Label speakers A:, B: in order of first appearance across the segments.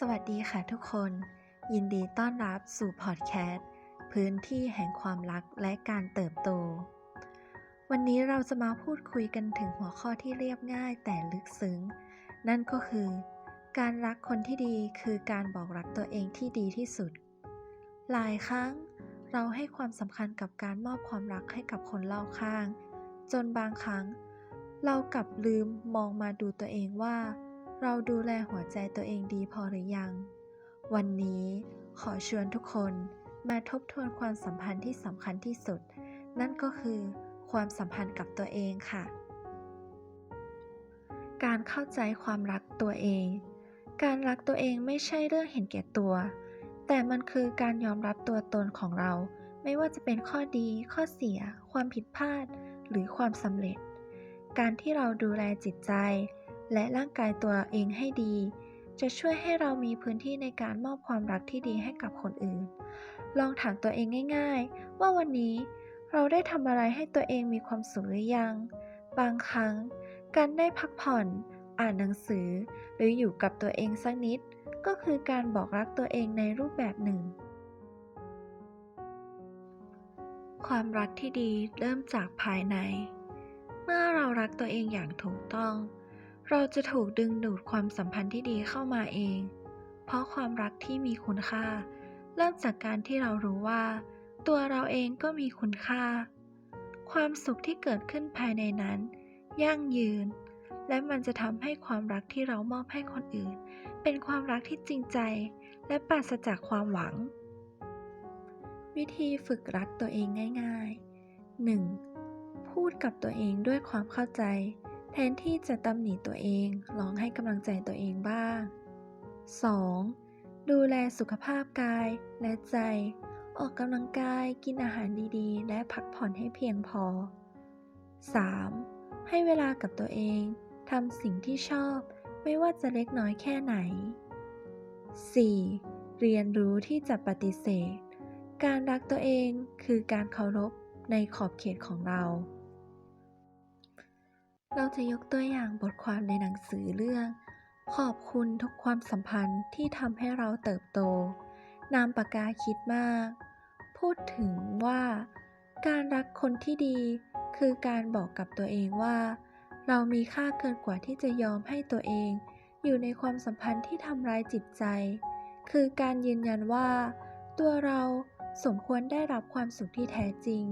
A: สวัสดีค่ะทุกคน ยินดีต้อนรับสู่พอดแคสต์พื้นที่แห่งความรักและการเติบโต วันนี้เราจะมาพูดคุยกันถึงหัวข้อที่เรียบง่ายแต่ลึกซึ้ง นั่นก็คือ การรักคนที่ดีคือการบอกรักตัวเองที่ดีที่สุด หลายครั้งเราให้ความสำคัญกับการมอบความรักให้กับคนรอบข้าง จนบางครั้ง เรากลับลืมมองมาดูตัวเองว่า เราดูแลหัวใจตัวเองดีพอหรือยัง วันนี้ขอชวนทุกคนมาทบทวนความสัมพันธ์ที่สำคัญที่สุด นั่นก็คือความสัมพันธ์กับตัวเองค่ะ การเข้าใจความรักตัวเอง การรักตัวเองไม่ใช่เรื่องเห็นแก่ตัว แต่มันคือการยอมรับตัวตนของเรา ไม่ว่าจะเป็นข้อดี ข้อเสีย ความผิดพลาด หรือความสำเร็จ การที่เราดูแลจิตใจ และร่างกายตัวเองให้ดี จะช่วยให้เรามีพื้นที่ในการมอบความรักที่ดีให้กับคนอื่น ลองถามตัวเองง่าย ๆ ว่าวันนี้เราได้ทำอะไรให้ตัวเองมีความสุขหรือยัง บางครั้ง การได้พักผ่อน อ่านหนังสือ หรืออยู่กับตัวเองสักนิด ก็คือการบอกรักตัวเองในรูปแบบหนึ่ง ความรักที่ดีเริ่มจากภายใน เมื่อเรารักตัวเองอย่างถูกต้อง เราจะถูกดึงดูดความสัมพันธ์ที่ดีเข้ามาเอง เพราะความรักที่มีคุณค่า เริ่มจากการที่เรารู้ว่า ตัวเราเองก็มีคุณค่า ความสุขที่เกิดขึ้นภายในนั้น ยั่งยืน และมันจะทำให้ความรักที่เรามอบให้คนอื่น เป็นความรักที่จริงใจ และปราศจากความหวัง วิธีฝึกรักตัวเองง่าย ๆ 1. พูดกับตัวเองด้วยความเข้าใจ แทนที่จะตำหนิตัวเองลองให้กำลังใจตัวเองบ้าง 2. ดูแลสุขภาพกายและใจ ออกกำลังกายกินอาหารดีๆ และพักผ่อนให้เพียงพอ 3. ให้เวลากับตัวเองทำสิ่งที่ชอบไม่ว่าจะเล็กน้อยแค่ไหน 4. เรียนรู้ที่จะปฏิเสธ การรักตัวเองคือการเคารพในขอบเขตของเรา เราจะยกตัวอย่างบทความในหนังสือเรื่อง ขอบคุณทุกความสัมพันธ์ที่ทำให้เราเติบโต นามปากกาคิดมาก พูดถึงว่า การรักคนที่ดี คือการบอกกับตัวเองว่า เรามีค่าเกินกว่าที่จะยอมให้ตัวเอง อยู่ในความสัมพันธ์ที่ทำร้ายจิตใจ คือการยืนยันว่า ตัวเราสมควรได้รับความสุขที่แท้จริง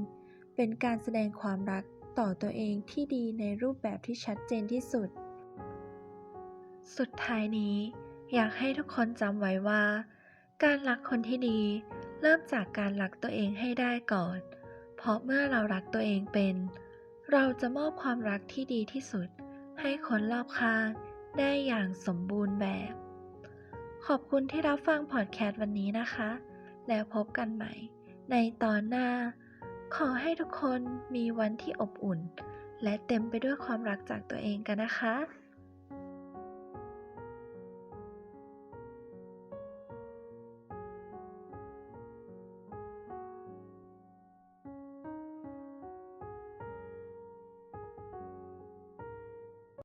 A: เป็นการแสดงความรัก ต่อตัวเองที่ดีในรูปแบบที่ชัดเจนที่สุด สุดท้ายนี้ อยากให้ทุกคนจำไว้ว่า การรักคนที่ดี เริ่มจากการรักตัวเองให้ได้ก่อน เพราะเมื่อเรารักตัวเองเป็น เราจะมอบความรักที่ดีที่สุด ให้คนรอบข้างได้อย่างสมบูรณ์แบบ ขอบคุณที่รับฟังพอดแคสต์วันนี้นะคะ แล้วพบกันใหม่ในตอนหน้า ขอให้ทุกคนมีวันที่อบอุ่น และเต็มไปด้วยความรักจากตัวเองกันนะคะ